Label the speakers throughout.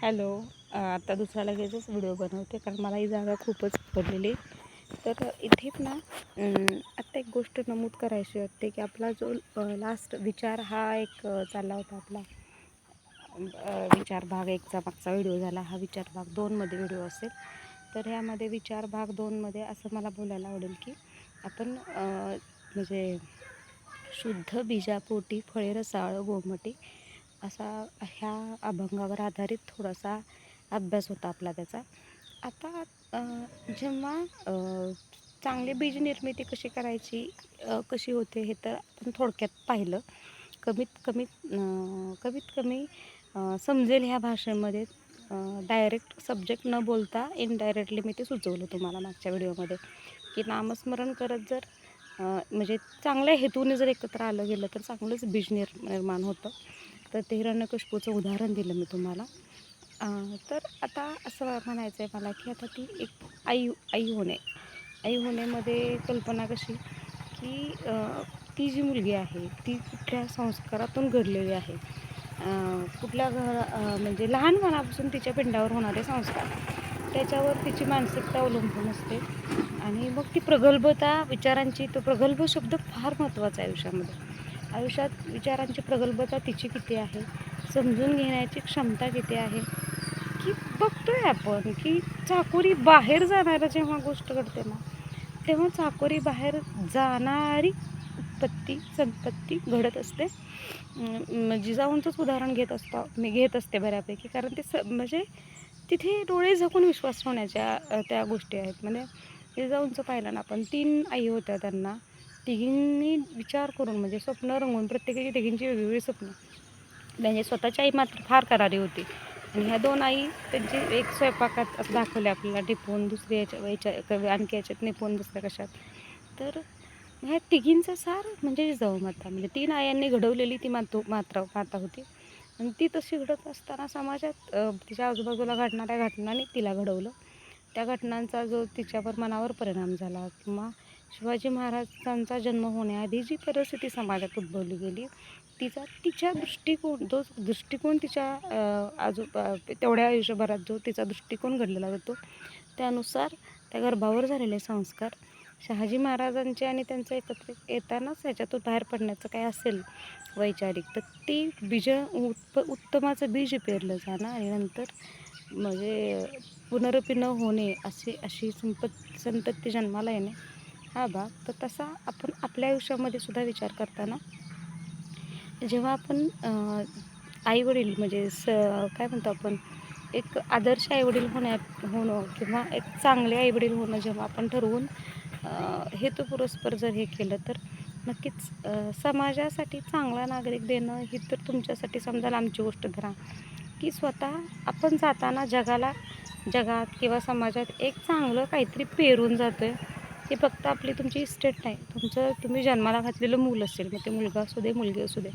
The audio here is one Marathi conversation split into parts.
Speaker 1: हॅलो आता दुसरा लगेचच व्हिडिओ बनवते कारण मला ही जागा खूपच पडलेली तर इथे ना आत्ता एक गोष्ट नमूद करायची वाटते की आपला जो लास्ट विचार हा एक चालला होता आपला. विचार भाग एकचा मागचा व्हिडिओ झाला हा विचार भाग दोनमध्ये व्हिडिओ असेल. तर ह्यामध्ये विचार भाग दोनमध्ये असं मला बोलायला आवडेल की आपण म्हणजे शुद्ध बीजापोटी फळे रसाळ गोमटी असा ह्या अभंगावर आधारित थोडासा अभ्यास होता आपला त्याचा. आता जेव्हा चांगली बीज निर्मिती कशी करायची कशी होते हे तर आपण थोडक्यात पाहिलं. कमीत कमी कमीत कमी समजेल ह्या भाषेमध्ये. डायरेक्ट सब्जेक्ट न बोलता इनडायरेक्टली मी ते सुचवलं तुम्हाला मागच्या व्हिडिओमध्ये. की नामस्मरण करत जर म्हणजे चांगल्या हेतूने जर एकत्र आलं गेलं तर चांगलंच बीज निर्माण होतं. तर ते हिरण्यकशपूचं उदाहरण दिलं मी तुम्हाला. तर आता असं म्हणायचं आहे मला की आता ती एक आई आई होणे. आई होण्यामध्ये कल्पना कशी? की ती जी मुलगी आहे ती कुठल्या संस्कारातून घडलेली आहे? कुठल्या घर म्हणजे लहानपणापासून तिच्या पिंडावर होणारे संस्कार. त्याच्यावर तिची मानसिकता अवलंबून असते. आणि मग ती प्रगल्भता विचारांची तो प्रगल्भ शब्द फार महत्त्वाचा आहे आयुष्यामध्ये. आयुष्यात विचारांची प्रगल्भता तिची किती आहे? समजून घेण्याची क्षमता किती आहे? की बघतोय आपण की चाकोरी बाहेर जाणारं जेव्हा गोष्ट घडते ना तेव्हा चाकोरी बाहेर जाणारी उत्पत्ती संपत्ती घडत असते. जिजाऊंचंच उदाहरण घेत असतो मी घेत असते बऱ्यापैकी कारण ते स म्हणजे तिथे डोळे झाकून विश्वास ठेवण्याच्या त्या गोष्टी आहेत. म्हणजे जिजाऊंचं पाहिलं ना आपण तीन आई होत्या त्यांना. तिघींनी विचार करून म्हणजे स्वप्न रंगवून प्रत्येकाची तिघींची वेगवेगळी स्वप्न. त्यांची स्वतःची आई मात्र फार करारी होती. आणि ह्या दोन आई त्यांची एक स्वयंपाकात असं दाखवले आपल्याला टिपून दुसरी याच्या याच्या आणखी याच्यात निपून दुसऱ्या कशात. तर ह्या तिघींचा सार म्हणजे जिजाऊ माता म्हणजे तीन आयांनी घडवलेली ती मातू मात्रा माता होती. आणि ती तशी घडत असताना समाजात तिच्या आजूबाजूला घडणाऱ्या घटनांनी तिला घडवलं. त्या घटनांचा जो तिच्यावर मनावर परिणाम झाला किंवा शिवाजी महाराजांचा जन्म होण्याआधी जी परिस्थिती समाजात उद्भवली गेली तिचा तिच्या दृष्टिकोन जो दृष्टिकोन तिच्या आजू तेवढ्या आयुष्यभरात जो तिचा दृष्टिकोन घडलेला जातो त्यानुसार त्या गर्भावर झालेले संस्कार शहाजी महाराजांचे आणि त्यांचं एकत्रित येतानाच ह्याच्यातून बाहेर पडण्याचं काय असेल वैचारिक तर ती बीज उत्प उत्तमाचं बीज पेरलं जाणं आणि नंतर म्हणजे पुनरपी न होणे अशी अशी संपत संतती जन्माला येणे हा भाग तर तसा आपण आपल्या आयुष्यामध्ये सुद्धा विचार करताना जेव्हा आपण आई वडील म्हणजे स काय म्हणतो आपण एक आदर्श आईवडील होण्यात होणं किंवा एक चांगले आईवडील होणं जेव्हा आपण ठरवून हेतुपुरस्पर जर हे केलं तर नक्कीच समाजासाठी चांगला नागरिक देणं ही तर तुमच्यासाठी समजा आमची गोष्ट धरा. की स्वतः आपण जाताना जगाला जगात किंवा समाजात एक चांगलं काहीतरी पेरून जातो आहे ती फक्त आपली तुमची इस्टेट नाही. तुमचं तुम्ही जन्माला घातलेलं मूल असेल मग ते मुलगा असू दे मुलगी असू दे.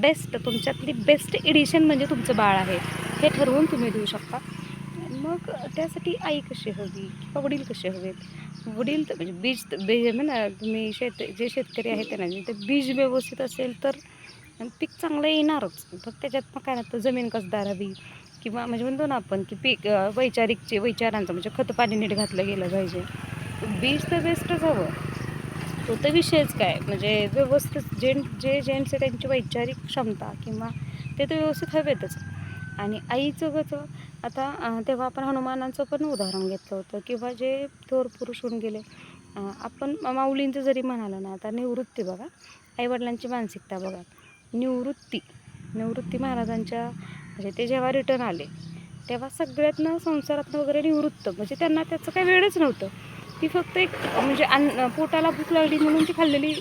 Speaker 1: बेस्ट तुमच्यातली बेस्ट एडिशन म्हणजे तुमचं बाळ आहे. हे ठरवून तुम्ही देऊ शकता. मग त्यासाठी आई कशी हवी किंवा वडील कसे हवेत? वडील तर म्हणजे बीज बीज म्हणा तुम्ही शेत जे शेतकरी आहेत त्यांना ते बीज व्यवस्थित असेल तर पीक चांगलं येणारच. फक्त त्याच्यात मग काय नसतं जमीन कसदार हवी किंवा म्हणजे म्हणतो ना आपण की पीक वैचारिकचे वैचारांचं म्हणजे खतपाणी नीट घातलं गेलं पाहिजे. बीच तर बेस्टच हवं. तो तर विषयच काय. म्हणजे व्यवस्थित जे जे जेंट्स आहे त्यांची वैचारिक क्षमता किंवा ते तर व्यवस्थित हवेतच. आणि आईचं कसं आता तेव्हा आपण हनुमानाचं पण उदाहरण घेतलं होतं किंवा जे थोर पुरुष होऊन गेले आपण माऊलींचं जरी म्हणालं ना आता निवृत्ती बघा. आईवडिलांची मानसिकता बघा. निवृत्ती निवृत्ती महाराजांच्या म्हणजे ते जेव्हा रिटर्न आले तेव्हा सगळ्यातनं संसारातनं वगैरे निवृत्त. म्हणजे त्यांना त्याचं काही वेळच नव्हतं. ती फक्त एक म्हणजे अन्न पोटाला भूक लागली म्हणून ती खाल्लेली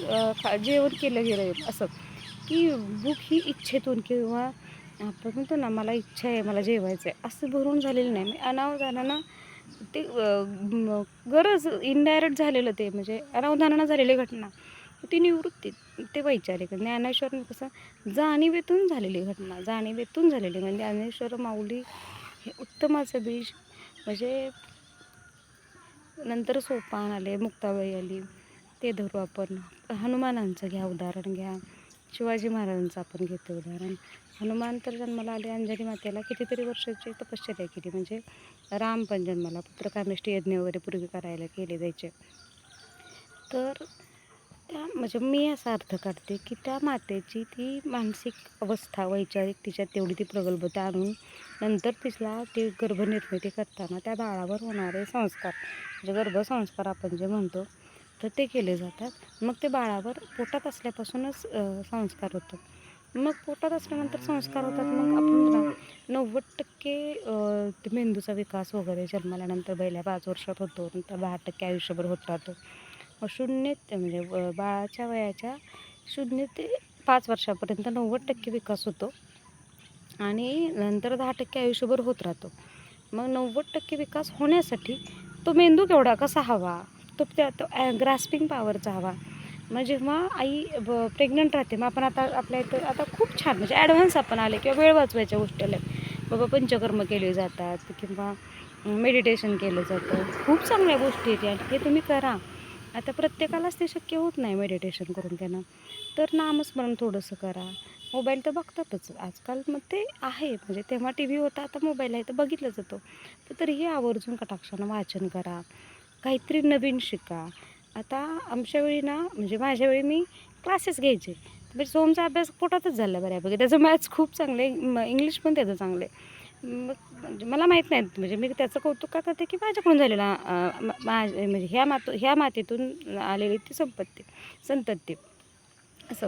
Speaker 1: खा जेवण केलं गेलं असं. की भूक ही इच्छेतून किंवा आपण म्हणतो ना मला इच्छा आहे मला जेवायचं आहे असं भरून झालेलं नाही. मी अनावधानानं ते गरज इनडायरेक्ट झालेलं ते म्हणजे अनावधानानं झालेली घटना ती निवृत्ती ते वैचारिक. ज्ञानेश्वर कसं जाणीवेतून झालेली घटना जाणीवेतून झालेली. म्हणजे ज्ञानेश्वर माऊली हे उत्तमाचं बीज म्हणजे नंतर सोपान आले मुक्ताबाई आली. ते धरू आपण. हनुमानांचं घ्या उदाहरण घ्या. शिवाजी महाराजांचं आपण घेतो उदाहरण. हनुमान तर जन्माला आले अंजनी मातेला कितीतरी वर्षाची तपश्चर्या केली. म्हणजे राम पण जन्माला पुत्रकामेष्टी यज्ञ वगैरे पूर्वी करायला केले जायचे. तर त्या म्हणजे मी असा अर्थ काढते की त्या मातेची ती मानसिक अवस्था वैचारिक तिच्यात तेवढी ती प्रगल्भता आणून नंतर तिला ते गर्भनिर्मिती करताना त्या बाळावर होणारे संस्कार म्हणजे गर्भसंस्कार आपण जे म्हणतो तर ते केले जातात. मग ते बाळावर पोटात असल्यापासूनच संस्कार होतात. मग पोटात असल्यानंतर संस्कार होतात. मग आपण नव्वद टक्के ते मेंदूचा विकास वगैरे जन्माल्यानंतर पहिल्या पाच वर्षात होतो. नंतर दहा टक्के आयुष्यभर होत राहतो. शून्य ते म्हणजे बाळाच्या वयाच्या शून्य ते पाच वर्षापर्यंत नव्वद टक्के विकास होतो. आणि नंतर दहा टक्के आयुष्यभर होत राहतो. मग नव्वद टक्के विकास होण्यासाठी तो मेंदू केवढा कसा हवा? तो त्या तो ग्रास्पिंग पॉवरचा हवा. मग जेव्हा आई प्रेग्नंट राहते मग आपण आता आपल्या इथं आता खूप छान म्हणजे ॲडव्हान्स आपण आले किंवा वेळ वाचवायच्या गोष्टी आल्या. बाबा पंचकर्म केले जातात किंवा मेडिटेशन केलं जातं. खूप चांगल्या गोष्टी आहेत आणि हे तुम्ही करा. आता प्रत्येकालाच ते शक्य होत नाही मेडिटेशन करून त्यांना तर नामस्मरण थोडंसं करा. मोबाईल तर बघतातच. आजकाल मग ते आहे. म्हणजे तेव्हा टी व्ही होता आता मोबाईल आहे. तर बघितलं जातो. तर तरीही आवर्जून कटाक्षानं वाचन करा. काहीतरी नवीन शिका. आता आमच्या वेळी ना म्हणजे माझ्या वेळी मी क्लासेस घ्यायचे. म्हणजे सोमचा अभ्यास पोटातच झाला बऱ्यापैकी. त्याचं मॅथ्स खूप चांगले इंग्लिश पण त्याचं चांगले. मग म्हणजे मला माहीत नाही. म्हणजे मी त्याचं कौतुक का करते की माझ्याकडून झालेला अं, म्हणजे ह्या मात ह्या मातीतून आलेली ती संपत्ती संतती. असं.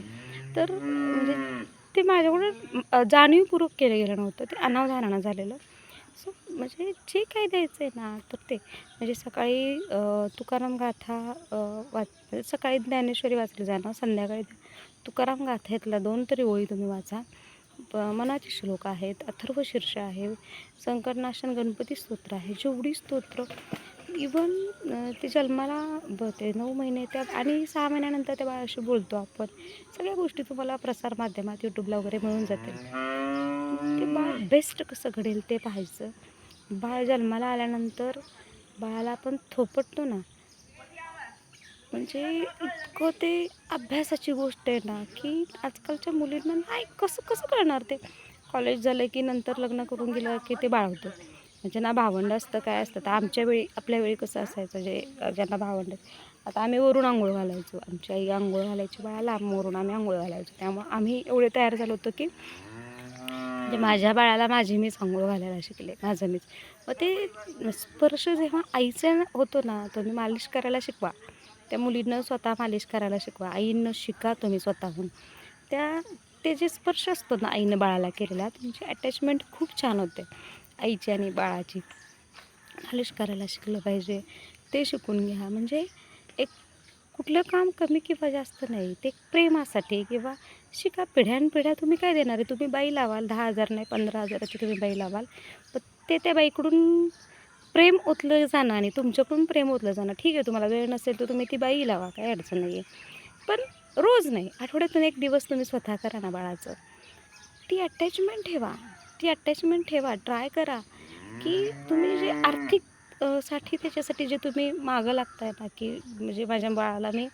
Speaker 1: तर म्हणजे ते माझ्याकडून जाणीवपूर्वक केलं गेलं नव्हतं. ते अनावधानानं झालेलं. सो म्हणजे जे काय द्यायचं आहे ना तर ते. म्हणजे सकाळी तुकाराम गाथा वाच म्हणजे सकाळी ज्ञानेश्वरी वाचली जाणार संध्याकाळी तुकाराम गाथेतल्या दोन तरी ओळी तुम्ही वाचा. प मनाचे श्लोक आहेत अथर्व शीर्ष आहे संकटनाशन गणपती स्तोत्र आहे जेवढी स्तोत्र इवन ते जन्माला ब ते नऊ महिने त्या आणि सहा महिन्यानंतर त्या बाळाशी बोलतो आपण. सगळ्या गोष्टी तुम्हाला प्रसारमाध्यमात यूट्यूबला वगैरे मिळून जातील. ते बाळ बेस्ट कसं घडेल ते पाहायचं. बाळ जन्माला आल्यानंतर बाळाला आपण थोपटतो ना म्हणजे इतकं ते अभ्यासाची गोष्ट आहे ना की आजकालच्या मुलींना नाही कसं कसं करणार ते? कॉलेज झालं की नंतर लग्न करून गेलं की ते बाळ होतं. म्हणजे ना भावंड असतं काय असतं? तर आमच्या वेळी आपल्या वेळी कसं असायचं जे ज्यांना भावंड आता आम्ही वरून आंघोळ घालायचो. आमची आई आंघोळ घालायची बाळाला वरून आम्ही आंघोळ घालायचो. त्यामुळे आम्ही एवढे तयार झालो होतो की म्हणजे माझ्या बाळाला माझी मीच आंघोळ घालायला शिकले माझं मीच. मग ते स्पर्श जेव्हा आईचा होतो ना तुम्ही मालिश करायला शिकवा. त्या मुलीनं स्वतः मालिश करायला शिकवा. आईनं शिका तुम्ही स्वतःहून. त्या ते जे स्पर्श असतो ना आईनं बाळाला केलेला तुमची अटॅचमेंट खूप छान होते. आईची आणि बाळाची. मालिश करायला शिकलं पाहिजे. ते शिकून घ्या. म्हणजे एक कुठलं काम कमी किंवा जास्त नाही. ते प्रेमासाठी किंवा शिका. पिढ्यानपिढ्या तुम्ही काय देणार आहे? तुम्ही बाई लावाल दहा हजार नाही पंधरा हजाराची तुम्ही बाई लावाल पण ते त्या बाईकडून प्रेम ओतलं जाणं आणि तुमच्याकडून प्रेम ओतलं जाणं. ठीक आहे तुम्हाला वेळ नसेल तर तुम्ही ती बाई लावा काही अडचण नाही आहे पण रोज नाही आठवड्यातून एक दिवस तुम्ही स्वतः करा ना बाळाचं. ती अटॅचमेंट ठेवा ती अटॅचमेंट ठेवा ट्राय करा की तुम्ही जे आर्थिकसाठी त्याच्यासाठी जे तुम्ही मागं लागताय ना की म्हणजे माझ्या बाळाला मी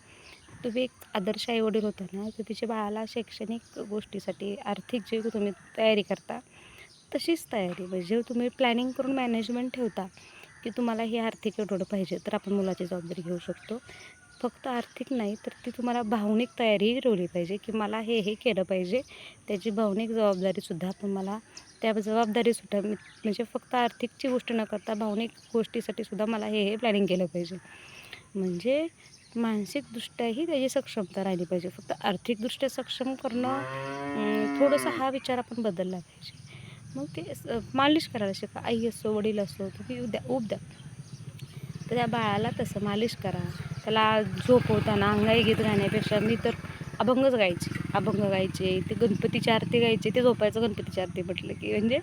Speaker 1: तुम्ही एक आदर्श आईवडील होता ना तर तिच्या बाळाला शैक्षणिक गोष्टीसाठी आर्थिक जे तुम्ही तयारी करता तशीच तयारी. म्हणजे तुम्ही प्लॅनिंग करून मॅनेजमेंट ठेवता की तुम्हाला हे आर्थिक एवढं पाहिजे तर आपण मुलाची जबाबदारी घेऊ शकतो. फक्त आर्थिक नाही तर ती तुम्हाला भावनिक तयारीही ठेवली पाहिजे की मला हे हे केलं पाहिजे. त्याची भावनिक जबाबदारीसुद्धा आपण मला त्या जबाबदारीसुद्धा म्हणजे फक्त आर्थिकची गोष्ट न करता भावनिक गोष्टीसाठी सुद्धा मला हे हे प्लॅनिंग केलं पाहिजे. म्हणजे मानसिकदृष्ट्याही त्याची सक्षमता राहिली पाहिजे. फक्त आर्थिकदृष्ट्या सक्षम करणं थोडंसं हा विचार आपण बदलला पाहिजे. मग ते मालिश करायला शिका. आई असो वडील असो तुम्ही उद्या उब द्या. तर त्या बाळाला तसं मालिश करा. त्याला झोपवताना अंगाई गीत गाण्यापेक्षा मी तर अभंगच गायचे. अभंग गायचे ते गणपतीची आरती गायचे ते झोपायचं गणपतीची आरती म्हटलं की म्हणजे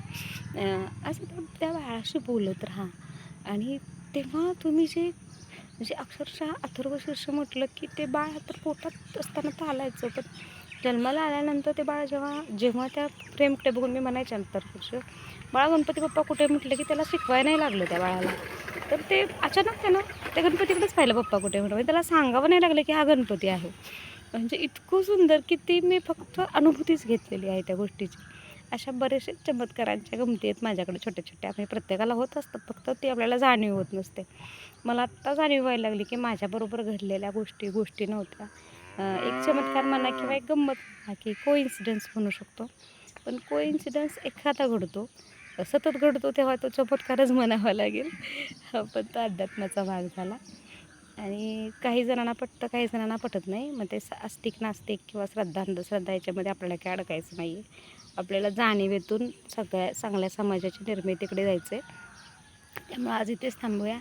Speaker 1: असं त्या- बाळाशी बोलत राहा. आणि तेव्हा तुम्ही जे म्हणजे अक्षरशः अथर्वशीर्ष म्हटलं की ते बाळ तर पोटात असताना चालायचं पण जन्माला आल्यानंतर ते बाळ जेव्हा जेव्हा त्या प्रेमकडे बघून मी म्हणायच्या नंतर बाळा गणपती बाप्पा कुठे म्हटलं की त्याला शिकवाय नाही लागलं त्या बाळाला. तर ते अचानक त्यानं त्या गणपतीकडेच पाहिलं पप्पा कुठे म्हटलं. म्हणजे त्याला सांगावं नाही लागलं की हा गणपती आहे. म्हणजे इतकं सुंदर की ती मी फक्त अनुभूतीच घेतलेली आहे त्या गोष्टीची. अशा बरेचसे चमत्कारांच्या गमती आहेत माझ्याकडे छोट्या छोट्या. म्हणजे प्रत्येकाला होत असतात फक्त ती आपल्याला जाणीव होत नसते. मला आत्ता जाणीव व्हायला लागली की माझ्याबरोबर घडलेल्या गोष्टी गोष्टी नव्हत्या. एक चमत्कार म्हणा किंवा एक गंमत म्हणा की कोइन्सिडन्स म्हणू शकतो. पण कोइन्सिडन्स एखादा घडतो सतत घडतो तेव्हा तो चमत्कारच म्हणावा लागेल. पण तो अध्यात्माचा भाग झाला. आणि काही जणांना पटतं काही जणांना पटत नाही. मग ते आस्तिक नास्तिक किंवा श्रद्धा अंधश्रद्धा याच्यामध्ये आपल्याला काय अडकायचं नाही आहे आपल्याला जाणीवेतून सगळ्या चांगल्या समाजाची निर्मितीकडे जायचं आहे त्यामुळे आज इथेच थांबूया.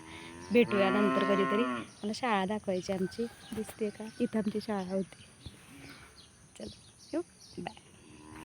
Speaker 1: भेटूया नंतर कधीतरी. मला शाळा दाखवायची आमची. दिसते का? इथं आमची शाळा होती. चल येऊ. बाय